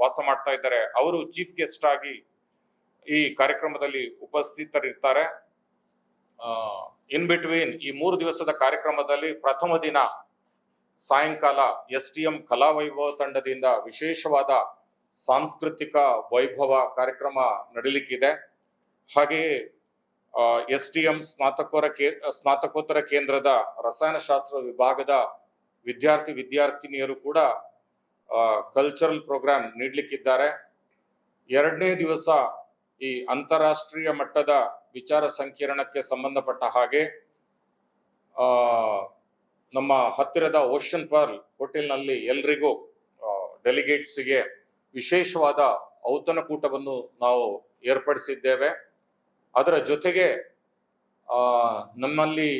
ವಾಸ ಮಾಡ್ತಾ ಇದ್ದಾರೆ. ಅವರು ಚೀಫ್ ಗೆಸ್ಟ್ ಆಗಿ ಈ ಕಾರ್ಯಕ್ರಮದಲ್ಲಿ ಉಪಸ್ಥಿತರಿರ್ತಾರೆ. ಇನ್ ಬಿಟ್ವೀನ್ ಈ ಮೂರು ದಿವಸದ ಕಾರ್ಯಕ್ರಮದಲ್ಲಿ ಪ್ರಥಮ ದಿನ ಸಾಯಂಕಾಲ ಎಸ್ ಟಿ ಎಂ ಕಲಾವೈಭವ ತಂಡದಿಂದ ವಿಶೇಷವಾದ ಸಾಂಸ್ಕೃತಿಕ ವೈಭವ ಕಾರ್ಯಕ್ರಮ ನಡೀಲಿಕ್ಕಿದೆ. ಹಾಗೆಯೇ ಎಸ್ ಟಿ ಎಂ ಸ್ನಾತಕೋರ ಕೇ, ಸ್ನಾತಕೋತ್ತರ ಕೇಂದ್ರದ ರಸಾಯನಶಾಸ್ತ್ರ ವಿಭಾಗದ ವಿದ್ಯಾರ್ಥಿ, ವಿದ್ಯಾರ್ಥಿನಿಯರು ಕೂಡ ಕಲ್ಚರಲ್ ಪ್ರೋಗ್ರಾಮ್ ನೀಡಲಿಕ್ಕಿದ್ದಾರೆ. ಎರಡನೇ ದಿವಸ ಈ ಅಂತಾರಾಷ್ಟ್ರೀಯ ಮಟ್ಟದ ವಿಚಾರ ಸಂಕಿರಣಕ್ಕೆ ಸಂಬಂಧಪಟ್ಟ ಹಾಗೆ ನಮ್ಮ ಹತ್ತಿರದ ಓಷನ್ ಪರ್ಲ್ ಹೋಟೆಲ್ನಲ್ಲಿ ಎಲ್ರಿಗೂ ಡೆಲಿಗೇಟ್ಸ್ಗೆ ವಿಶೇಷವಾದ ಔತಣಕೂಟವನ್ನು ನಾವು ಏರ್ಪಡಿಸಿದ್ದೇವೆ. ಅದರ ಜೊತೆಗೆ ನಮ್ಮಲ್ಲಿ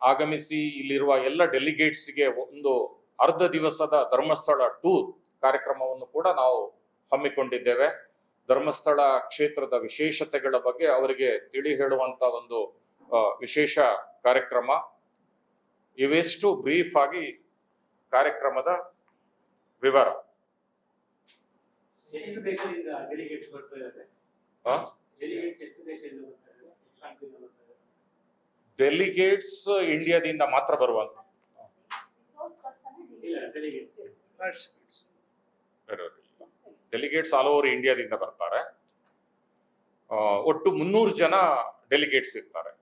ಆಗಮಿಸಿ ಇಲ್ಲಿರುವ ಎಲ್ಲ ಡೆಲಿಗೇಟ್ಸ್ಗೆ ಒಂದು ಅರ್ಧ ದಿವಸದ ಧರ್ಮಸ್ಥಳ ಟೂರ್ ಕಾರ್ಯಕ್ರಮವನ್ನು ಕೂಡ ನಾವು ಹಮ್ಮಿಕೊಂಡಿದ್ದೇವೆ. ಧರ್ಮಸ್ಥಳ ಕ್ಷೇತ್ರದ ವಿಶೇಷತೆಗಳ ಬಗ್ಗೆ ಅವರಿಗೆ ತಿಳಿ ಹೇಳುವಂತ ಒಂದು ವಿಶೇಷ ಕಾರ್ಯಕ್ರಮ. ಇವೆಷ್ಟು ಬ್ರೀಫ್ ಆಗಿ ಕಾರ್ಯಕ್ರಮದ ವಿವರ. ಡೆಲಿಗೇಟ್ಸ್ ಇಂಡಿಯಾದಿಂದ ಮಾತ್ರ ಬರುವಂತ. ಡೆಲಿಗೇಟ್ಸ್ ಆಲ್ ಓವರ್ ಇಂಡಿಯಾದಿಂದ ಬರ್ತಾರೆ. ಒಟ್ಟು ಮುನ್ನೂರು ಜನ ಡೆಲಿಗೇಟ್ಸ್ ಇರ್ತಾರೆ.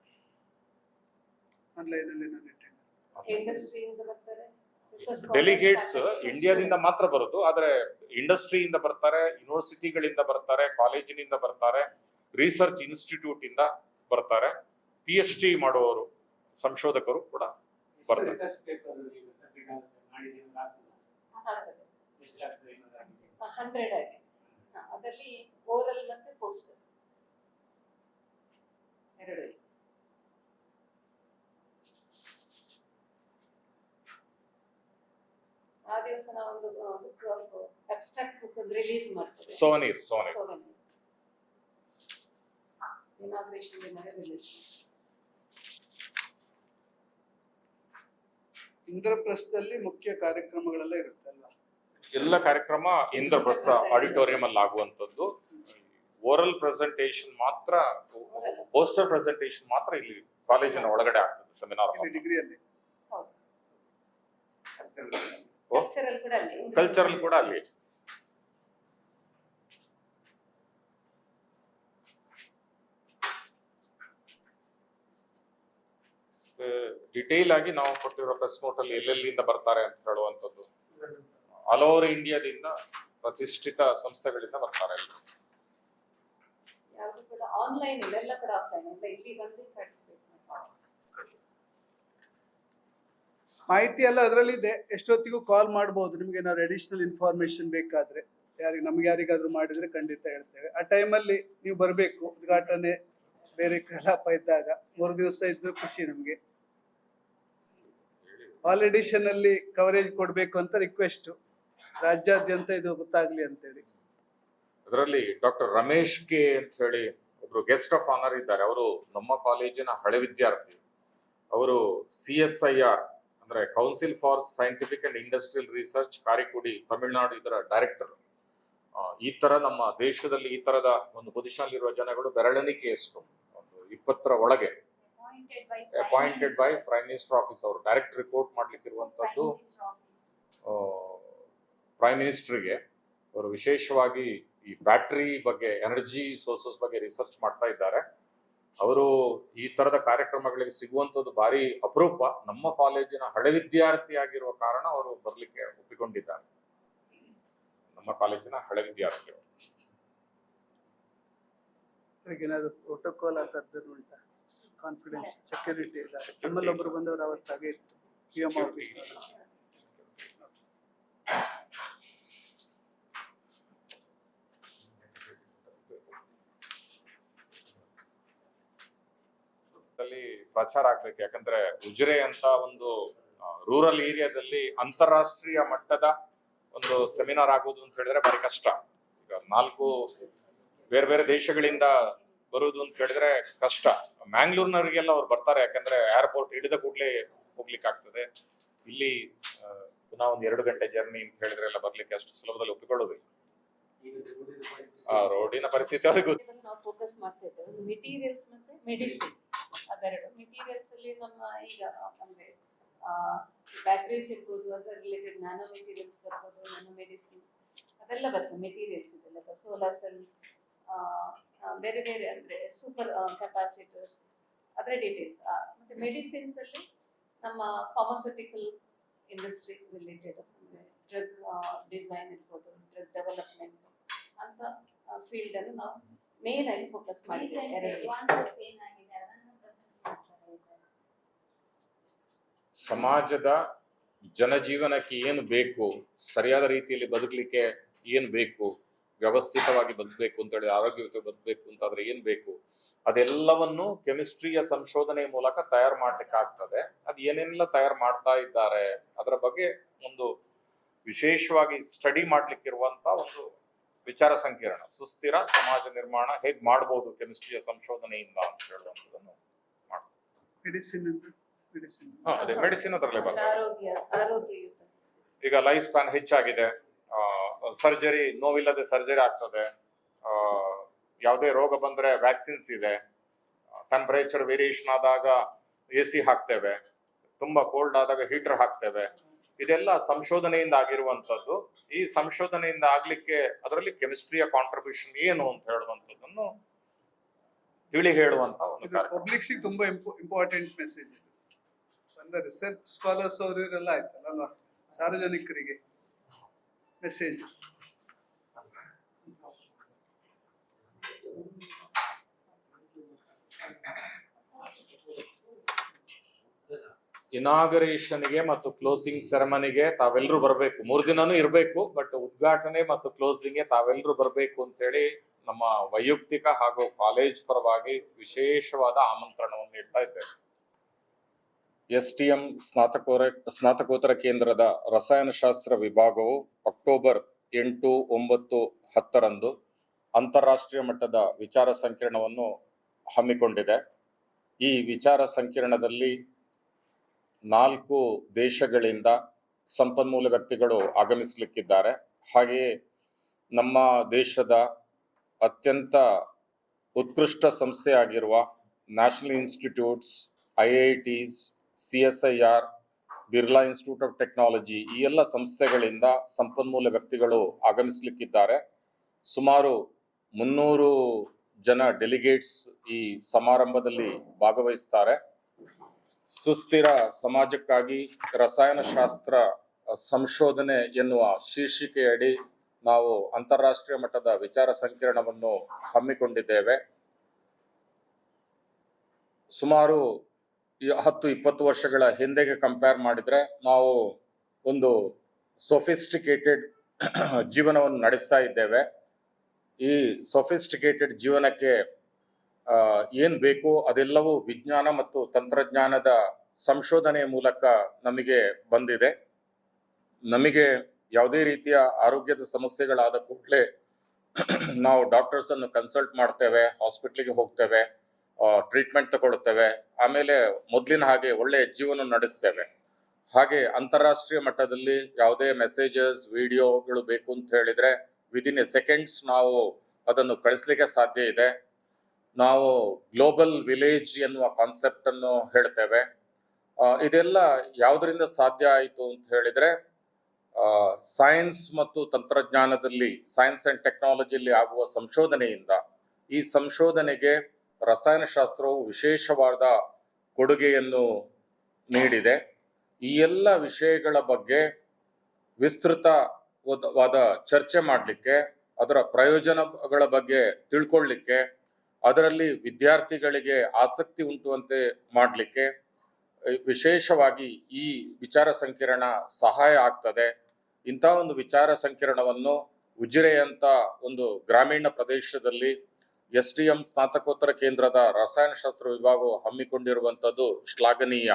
ಡೆಲಿಗೇಟ್ಸ್ ಇಂಡಿಯಾದಿಂದ ಮಾತ್ರ ಬರೋದು, ಆದ್ರೆ ಇಂಡಸ್ಟ್ರಿಯಿಂದ ಬರ್ತಾರೆ ಯೂನಿವರ್ಸಿಟಿಗಳಿಂದ ಬರ್ತಾರೆ ಕಾಲೇಜಿನಿಂದ ಬರ್ತಾರೆ ರಿಸರ್ಚ್ ಇನ್ಸ್ಟಿಟ್ಯೂಟ್ ಇಂದ ಬರ್ತಾರೆ. ಪಿ ಎಚ್ ಡಿ ಮಾಡುವವರು, ಸಂಶೋಧಕರು ಕೂಡ ಬರ್ತಾರೆ. ರಿಸರ್ಚ್ ಪೇಪರ್ ಸಬ್ಮಿಟ್ ಆಗುತ್ತೆ ಮಾಡಿದ್ರೆ ಏನಾದ್ರು ಆಗ್ತದಾ? ಎಷ್ಟು ಆಗ್ತದೆ ಏನಾದ್ರು ಆಗಿದೆ ಹಂಡ್ರೆಡ್ ಆಗಿ ಹ, ಅದರಲ್ಲಿ ಓರಲ್ ಮತ್ತೆ ಪೋಸ್ಟರ್ ಎರಡು ಇದೆ. ಆ ದಿವಸ ನಾವೊಂದು ಬುಕ್ ಅಬ್ಸ್ಟ್ರಾಕ್ಟ್ ಬುಕ್ ರಿಲೀಸ್ ಮಾಡ್ತೇವೆ. ಸೋನೀರ್ ಸೋನೀರ್ ಇನಾಗ್ರೇಷನ್ ದಿನ ರಿಲೀಸ್ ಇಂದ್ರಪ್ರಸ್ಥದಲ್ಲಿ ಮುಖ್ಯ ಕಾರ್ಯಕ್ರಮಗಳೆಲ್ಲ ಇರುತ್ತಲ್ಲ ಎಲ್ಲ ಕಾರ್ಯಕ್ರಮ ಇಂದ್ರಪ್ರಸ್ಥ ಆಡಿಟೋರಿಯಂ ಅಲ್ಲಿ ಆಗುವಂತದ್ದು ಓರಲ್ ಪ್ರೆಸೆಂಟೇಶನ್ ಮಾತ್ರ ಪೋಸ್ಟರ್ ಪ್ರೆಸೆಂಟೇಶನ್ ಮಾತ್ರ ಇಲ್ಲಿ ಕಾಲೇಜಿನ ಒಳಗಡೆ ಆಗ್ತದೆ ಸೆಮಿನಾರ್ ಡಿಗ್ರಿಯಲ್ಲಿ. ಕಲ್ಚರಲ್ ಕೂಡ ಅಲ್ಲಿ ಕಲ್ಚರಲ್ ಕೂಡ ಅಲ್ಲಿ ಡಿಟೇಲ್ ಆಗಿ ನಾವು ಕೊಟ್ಟಿರೋ ಪ್ರೆಸ್ ನೋಟ್ ಅಲ್ಲಿ ಎಲ್ಲೆಲ್ಲಿಂದ ಬರ್ತಾರೆ ಅಂತ ಹೇಳುವಂತದ್ದು ಆಲ್ ಓವರ್ ಇಂಡಿಯಾದಿಂದ ಪ್ರತಿಷ್ಠಿತ ಸಂಸ್ಥೆಗಳಿಂದ ಬರ್ತಾರೆ ಇಲ್ಲಿ ಯಾವುದು ಕೂಡ ಆನ್ಲೈನ್ ಇಲ್ಲ ಎಲ್ಲ ಕೂಡ ಆಫ್ಲೈನ್ ಎಲ್ಲ ಇಲ್ಲಿ ಬಂದು ಪಾರ್ಟಿಸಿಪೇಟ್ ಮಾಡ್ತಾರೆ ಮಾಹಿತಿ ಎಲ್ಲ ಅದರಲ್ಲಿ ಇದೆ. ಎಷ್ಟೊತ್ತಿಗೂ ಕಾಲ್ ಮಾಡ್ಬೋದು. ನಿಮ್ಗೆ ಏನಾದ್ರು ಅಡಿಷನಲ್ ಇನ್ಫಾರ್ಮೇಶನ್ ಬೇಕಾದ್ರೆ. ಯಾರಿಗೆ ನಮ್ಗೆ ಯಾರಿಗಾದ್ರೂ ಮಾಡಿದ್ರೆ ಖಂಡಿತ ಹೇಳ್ತೇವೆ. ಆ ಟೈಮಲ್ಲಿ ನೀವು ಬರಬೇಕು. ಉದ್ಘಾಟನೆ ಬೇರೆ ಕಲಾಪ ಇದ್ದಾಗ. ಮೂರು ದಿವಸ ಇದ್ರೆ ಖುಷಿ ನಮ್ಗೆ. ಆಲ್ ಎಡಿಷನ್ ಅಲ್ಲಿ ಕವರೇಜ್ ಕೊಡಬೇಕು ಅಂತ ರಿಕ್ವೆಸ್ಟ್ ರಾಜ್ಯಾದ್ಯಂತ ಇದು ಗೊತ್ತಾಗ್ಲಿ ಅಂತೇಳಿ. ಅದರಲ್ಲಿ ಡಾಕ್ಟರ್ ರಮೇಶ್ ಕೆ ಅಂತ ಹೇಳಿ ಒಬ್ರು ಗೆಸ್ಟ್ ಆಫ್ ಆನರ್ ಇದ್ದಾರೆ. ಅವರು ನಮ್ಮ ಕಾಲೇಜಿನ ಹಳೆ ವಿದ್ಯಾರ್ಥಿ. ಅವರು ಸಿ ಎಸ್ ಐ ಆರ್ ಅಂದ್ರೆ council for scientific and industrial research Karaikudi Tamil Nadu ಇದರ ಡೈರೆಕ್ಟರ್ ಈ ತರ ನಮ್ಮ ದೇಶದಲ್ಲಿ ಈ ತರದ ಒಂದು ಪೊಸಿಷನ್ ಇರುವ ಜನಗಳು ಬೆರಳೆಣಿಕೆಯಷ್ಟು. ಒಂದು ಇಪ್ಪತ್ತರ ಒಳಗೆ. Appointed by prime minister office ಅವರು. ಡೈರೆಕ್ಟ್ ರಿಪೋರ್ಟ್ ಮಾಡ್ಲಿಕ್ಕೆ ಇರುವಂತದ್ದು ಪ್ರೈಮ್ ಮಿನಿಸ್ಟರ್ಗೆ ಅವರು ವಿಶೇಷವಾಗಿ ಈ ಬ್ಯಾಟ್ರಿ ಬಗ್ಗೆ ಎನರ್ಜಿ ಸೋರ್ಸಸ್ ಬಗ್ಗೆ ರಿಸರ್ಚ್ ಮಾಡ್ತಾ ಇದ್ದಾರೆ. ಅವರು ಈ ತರದ ಕಾರ್ಯಕ್ರಮಗಳಿಗೆ ಸಿಗುವಂತದ್ದು ಭಾರಿ ಅಪರೂಪ. ನಮ್ಮ ಕಾಲೇಜಿನ ಹಳೆ ವಿದ್ಯಾರ್ಥಿ ಆಗಿರುವ ಕಾರಣ ಅವರು ಬರ್ಲಿಕ್ಕೆ ಒಪ್ಪಿಕೊಂಡಿದ್ದಾರೆ. ನಮ್ಮ ಕಾಲೇಜಿನ ಹಳೆ ವಿದ್ಯಾರ್ಥಿಗಳು. ಏನಾದ್ರು ಪ್ರೋಟೋಕಾಲ್ ಉಂಟಾ ಕಾನ್ಫಿಡೆನ್ಸ್ ಸೆಕ್ಯೂರಿಟಿ ಇದೆ ನಿಮ್ಮಲ್ಲಿ ಒಬ್ರು ಬಂದವರು ಅವತ್ತಾಗೆ ಇತ್ತು. ಪಿ ಎಂ ಆಫೀಸ್ ಅಲ್ಲಿ ಪ್ರಚಾರ ಆಗ್ಬೇಕು. ಯಾಕಂದ್ರೆ ಉಜಿರೆ ಅಂತ ಒಂದು ರೂರಲ್ ಏರಿಯಾದಲ್ಲಿ ಅಂತಾರಾಷ್ಟ್ರೀಯ ಮಟ್ಟದ ಒಂದು ಸೆಮಿನಾರ್ ಆಗೋದು ಅಂತ ಹೇಳಿದ್ರೆ ಬಾರಿ ಕಷ್ಟ. ಈಗ ನಾಲ್ಕು ಬೇರೆ ಬೇರೆ ದೇಶಗಳಿಂದ ಬರುವುದು ಅಂತ ಹೇಳಿದ್ರೆ ಕಷ್ಟ. ಮ್ಯಾಂಗ್ಳೂರ್ನವರಿಗೆಲ್ಲ ಅವ್ರು ಬರ್ತಾರೆ, ಯಾಕಂದ್ರೆ ಏರ್ಪೋರ್ಟ್ ಹಿಡಿದ ಕೂಡಲೇ ಹೋಗ್ಲಿಕ್ಕೆ ಆಗ್ತದೆ ಇಲ್ಲಿ ಪುನಃ ಒಂದು ಎರಡು ಗಂಟೆ ಜರ್ನಿ ಅಂತ ಹೇಳಿದ್ರೆ ಎಲ್ಲ ಬರ್ಲಿಕ್ಕೆ ಅಷ್ಟು ಸುಲಭದಲ್ಲಿ ಒಪ್ಪಿಕೊಳ್ಳೋದಿಲ್ಲ. ರೋಡಿನ ಪರಿಸ್ಥಿತಿ ಅವ್ರಿಗೆ ನಾವು ಫೋಕಸ್ ಮಾಡ್ತಾ ಇದ್ದೇವೆ. ಒಂದು ಮೆಟೀರಿಯಲ್ಸ್ ಮತ್ತೆ ಮೆಡಿಸಿನ್ ಅದೆರಡು. ಮೆಟೀರಿಯಲ್ಸ್ ಅಲ್ಲಿ ನಮ್ಮ ಈಗ ಅಂದ್ರೆ ಬ್ಯಾಟ್ರೀಸ್ ಇರ್ಬೋದು, ಅದರ ರಿಲೇಟೆಡ್ ನ್ಯಾನೋ ಮೆಟೀರಿಯಲ್ಸ್ ಬರ್ಬೋದು ನ್ಯಾನೋ ಮೆಡಿಸಿನ್ ಅದೆಲ್ಲ ಬರ್ತದೆ ಮೆಟೀರಿಯಲ್ಸ್ ಇದೆಲ್ಲ. ಸೋಲಾರ್ ಸೆಲ್ ಬೇರೆ ಬೇರೆ ಅಂದ್ರೆ ಸೂಪರ್ ಕೆಪಾಸಿಟರ್ಸ್ ಅದರ ಡೀಟೇಲ್ಸ್ ಮತ್ತೆ ಮೆಡಿಸಿನ್ಸ್ ಅಲ್ಲಿ ನಮ್ಮ ಫಾರ್ಮಸ್ಯೂಟಿಕಲ್ ಇಂಡಸ್ಟ್ರಿ ರಿಲೇಟೆಡ್ ಅಂದ್ರೆ ಡ್ರಗ್ ಡಿಸೈನ್ ಇರ್ಬೋದು ಡ್ರಗ್ ಡೆವಲಪ್ಮೆಂಟ್ ಅಂತ ಫೀಲ್ಡ್ ಅನ್ನು ನಾವು ಮೇನ್ ಆಗಿ ಫೋಕಸ್ ಮಾಡಿದ್ದೇವೆ ಎರಡು ಸಮಾಜದ ಜನಜೀವನಕ್ಕೆ ಏನು ಬೇಕು? ಸರಿಯಾದ ರೀತಿಯಲ್ಲಿ ಬದುಕಲಿಕ್ಕೆ ಏನು ಬೇಕು? ವ್ಯವಸ್ಥಿತವಾಗಿ ಬದುಕಬೇಕು ಅಂತ ಹೇಳಿ ಆರೋಗ್ಯಯುತ ಬದುಕಬೇಕು ಅಂತಾದ್ರೆ ಏನ್ ಬೇಕು? ಅದೆಲ್ಲವನ್ನು ಕೆಮಿಸ್ಟ್ರಿಯ ಸಂಶೋಧನೆ ಮೂಲಕ ತಯಾರು ಮಾಡ್ಲಿಕ್ಕೆ ಆಗ್ತದೆ. ಅದು ಏನೆಲ್ಲ ತಯಾರು ಮಾಡ್ತಾ ಇದ್ದಾರೆ ಅದರ ಬಗ್ಗೆ ಒಂದು ವಿಶೇಷವಾಗಿ ಸ್ಟಡಿ ಮಾಡ್ಲಿಕ್ಕಿರುವಂತ ಒಂದು ವಿಚಾರ ಸಂಕಿರಣ. ಸುಸ್ಥಿರ ಸಮಾಜ ನಿರ್ಮಾಣ ಹೇಗ್ ಮಾಡ್ಬೋದು ಕೆಮಿಸ್ಟ್ರಿಯ ಸಂಶೋಧನೆಯಿಂದ ಅಂತ ಹೇಳುವಂಥದ್ದನ್ನು ಮೆಡಿಸಿನ್ ಅದರಲ್ಲೇ ಬರ್ತದೆ ಈಗ ಲೈಫ್ ಸ್ಪ್ಯಾನ್ ಹೆಚ್ಚಾಗಿದೆ. ಸರ್ಜರಿ ನೋವಿಲ್ಲದೆ ಸರ್ಜರಿ ಆಗ್ತದೆ. ಆ, ಯಾವುದೇ ರೋಗ ಬಂದ್ರೆ ವ್ಯಾಕ್ಸಿನ್ಸ್ ಇದೆ. ಟೆಂಪರೇಚರ್ ವೇರಿಯೇಷನ್ ಆದಾಗ ಎ ಸಿ ಹಾಕ್ತೇವೆ. ತುಂಬಾ ಕೋಲ್ಡ್ ಆದಾಗ ಹೀಟರ್ ಹಾಕ್ತೇವೆ. ಇದೆಲ್ಲ ಸಂಶೋಧನೆಯಿಂದ ಆಗಿರುವಂತದ್ದು ಈ ಸಂಶೋಧನೆಯಿಂದ ಆಗ್ಲಿಕ್ಕೆ ಅದರಲ್ಲಿ ಕೆಮಿಸ್ಟ್ರಿಯ ಕಾಂಟ್ರಿಬ್ಯೂಷನ್ ಏನು ಅಂತ ಹೇಳುವಂಥದ್ದನ್ನು ತಿಳಿ ಹೇಳುವಂತ ಪಬ್ಲಿಕ್ಸ್ ತುಂಬಾ ಇಂಪಾರ್ಟೆಂಟ್ ಮೆಸೇಜ್ ರಿಸರ್ಚ್ ಸ್ಕಾಲರ್ಸ್ ಅವರು ಇವರೆಲ್ಲ ಆಯ್ತಲ್ಲ ಸಾರ್ವಜನಿಕರಿಗೆ. ಮೆಸೇಜ್ ಇನಾಗರೇಷನ್ಗೆ ಮತ್ತು ಕ್ಲೋಸಿಂಗ್ ಸೆರೆಮನಿಗೆ ತಾವೆಲ್ಲರೂ ಬರಬೇಕು. ಮೂರು ದಿನನೂ ಇರಬೇಕು ಬಟ್ ಉದ್ಘಾಟನೆ ಮತ್ತು ಕ್ಲೋಸಿಂಗ್ಗೆ ತಾವೆಲ್ಲರೂ ಬರಬೇಕು ಅಂತ ಹೇಳಿ ನಮ್ಮ ವೈಯಕ್ತಿಕ ಹಾಗೂ ಕಾಲೇಜ್ ಪರವಾಗಿ ವಿಶೇಷವಾದ ಆಮಂತ್ರಣವನ್ನು ನೀಡ್ತಾ ಇದ್ದೇವೆ. ಎಸ್ ಟಿ ಎಂ ಸ್ನಾತಕೋರ, ಸ್ನಾತಕೋತ್ತರ ಕೇಂದ್ರದ ರಸಾಯನಶಾಸ್ತ್ರ ವಿಭಾಗವು ಅಕ್ಟೋಬರ್ ಎಂಟು ಒಂಬತ್ತು ಹತ್ತರಂದು ಅಂತಾರಾಷ್ಟ್ರೀಯ ಮಟ್ಟದ ವಿಚಾರ ಸಂಕಿರಣವನ್ನು ಹಮ್ಮಿಕೊಂಡಿದೆ. ಈ ವಿಚಾರ ಸಂಕಿರಣದಲ್ಲಿ ನಾಲ್ಕು ದೇಶಗಳಿಂದ ಸಂಪನ್ಮೂಲ ವ್ಯಕ್ತಿಗಳು ಆಗಮಿಸಲಿಕ್ಕಿದ್ದಾರೆ. ಹಾಗೆಯೇ ನಮ್ಮ ದೇಶದ ಅತ್ಯಂತ ಉತ್ಕೃಷ್ಟ ಸಂಸ್ಥೆಯಾಗಿರುವ national institutes, I I Ts C S I R, Birla institute of technology ಈ ಎಲ್ಲ ಸಂಸ್ಥೆಗಳಿಂದ ಸಂಪನ್ಮೂಲ ವ್ಯಕ್ತಿಗಳು ಆಗಮಿಸಲಿಕ್ಕಿದ್ದಾರೆ. ಸುಮಾರು ಮುನ್ನೂರು ಜನ ಡೆಲಿಗೇಟ್ಸ್ ಈ ಸಮಾರಂಭದಲ್ಲಿ ಭಾಗವಹಿಸ್ತಾರೆ. ಸುಸ್ಥಿರ ಸಮಾಜಕ್ಕಾಗಿ ರಸಾಯನಶಾಸ್ತ್ರ ಸಂಶೋಧನೆ ಎನ್ನುವ ಶೀರ್ಷಿಕೆಯಡಿ ನಾವು ಅಂತಾರಾಷ್ಟ್ರೀಯ ಮಟ್ಟದ ವಿಚಾರ ಸಂಕಿರಣವನ್ನು ಹಮ್ಮಿಕೊಂಡಿದ್ದೇವೆ. ಸುಮಾರು ಹತ್ತು ಇಪ್ಪತ್ತು ವರ್ಷಗಳ ಹಿಂದೆಗೆ ಕಂಪೇರ್ ಮಾಡಿದ್ರೆ ನಾವು ಒಂದು ಸೊಫಿಸ್ಟಿಕೇಟೆಡ್ ಜೀವನವನ್ನು ನಡೆಸ್ತಾ ಇದ್ದೇವೆ. ಈ ಸೊಫಿಸ್ಟಿಕೇಟೆಡ್ ಜೀವನಕ್ಕೆ ಏನ್ ಬೇಕು ಅದೆಲ್ಲವೂ ವಿಜ್ಞಾನ ಮತ್ತು ತಂತ್ರಜ್ಞಾನದ ಸಂಶೋಧನೆಯ ಮೂಲಕ ನಮಗೆ ಬಂದಿದೆ. ನಮಗೆ ಯಾವುದೇ ರೀತಿಯ ಆರೋಗ್ಯದ ಸಮಸ್ಯೆಗಳಾದ ಕೂಡಲೇ ನಾವು ಡಾಕ್ಟರ್ಸ್ ಅನ್ನು ಕನ್ಸಲ್ಟ್ ಮಾಡ್ತೇವೆ ಹಾಸ್ಪಿಟ್ಲಿಗೆ ಹೋಗ್ತೇವೆ. ಟ್ರೀಟ್ಮೆಂಟ್ ತಗೊಳ್ತೇವೆ ಆಮೇಲೆ ಮೊದಲಿನ ಹಾಗೆ ಒಳ್ಳೆಯ ಜೀವನ ನಡೆಸ್ತೇವೆ. ಹಾಗೆ ಅಂತಾರಾಷ್ಟ್ರೀಯ ಮಟ್ಟದಲ್ಲಿ ಯಾವುದೇ ಮೆಸೇಜಸ್ ವಿಡಿಯೋಗಳು ಬೇಕು ಅಂತ ಹೇಳಿದ್ರೆ ವಿದಿನ್ ಎ ಸೆಕೆಂಡ್ಸ್ ನಾವು ಅದನ್ನು ಕಳಿಸ್ಲಿಕ್ಕೆ ಸಾಧ್ಯ ಇದೆ. ನಾವು ಗ್ಲೋಬಲ್ ವಿಲೇಜ್ ಎನ್ನುವ ಕಾನ್ಸೆಪ್ಟ್ ಅನ್ನು ಹೇಳ್ತೇವೆ. ಇದೆಲ್ಲ ಯಾವುದರಿಂದ ಸಾಧ್ಯ ಆಯಿತು ಅಂತ ಹೇಳಿದ್ರೆ ಸೈನ್ಸ್ ಮತ್ತು ತಂತ್ರಜ್ಞಾನದಲ್ಲಿ ಸೈನ್ಸ್ ಅಂಡ್ ಟೆಕ್ನಾಲಜಿಯಲ್ಲಿ ಆಗುವ ಸಂಶೋಧನೆಯಿಂದ ಈ ಸಂಶೋಧನೆಗೆ ರಸಾಯನಶಾಸ್ತ್ರವು ವಿಶೇಷವಾದ ಕೊಡುಗೆಯನ್ನು ನೀಡಿದೆ. ಈ ಎಲ್ಲ ವಿಷಯಗಳ ಬಗ್ಗೆ ವಿಸ್ತೃತವಾದ ಚರ್ಚೆ ಮಾಡಲಿಕ್ಕೆ, ಅದರ ಪ್ರಯೋಜನಗಳ ಬಗ್ಗೆ ತಿಳ್ಕೊಳ್ಳಿಕ್ಕೆ ಅದರಲ್ಲಿ ವಿದ್ಯಾರ್ಥಿಗಳಿಗೆ ಆಸಕ್ತಿ ಉಂಟುವಂತೆ ಮಾಡಲಿಕ್ಕೆ ವಿಶೇಷವಾಗಿ ಈ ವಿಚಾರ ಸಂಕಿರಣ ಸಹಾಯ ಆಗ್ತದೆ. ಇಂಥ ಒಂದು ವಿಚಾರ ಸಂಕಿರಣವನ್ನು ಉಜಿರೆಯಂಥ ಒಂದು ಗ್ರಾಮೀಣ ಪ್ರದೇಶದಲ್ಲಿ ಎಸ್ ಟಿ ಎಂ ಸ್ನಾತಕೋತ್ತರ ಕೇಂದ್ರದ ರಸಾಯನಶಾಸ್ತ್ರ ವಿಭಾಗವು ಹಮ್ಮಿಕೊಂಡಿರುವಂತದ್ದು ಶ್ಲಾಘನೀಯ.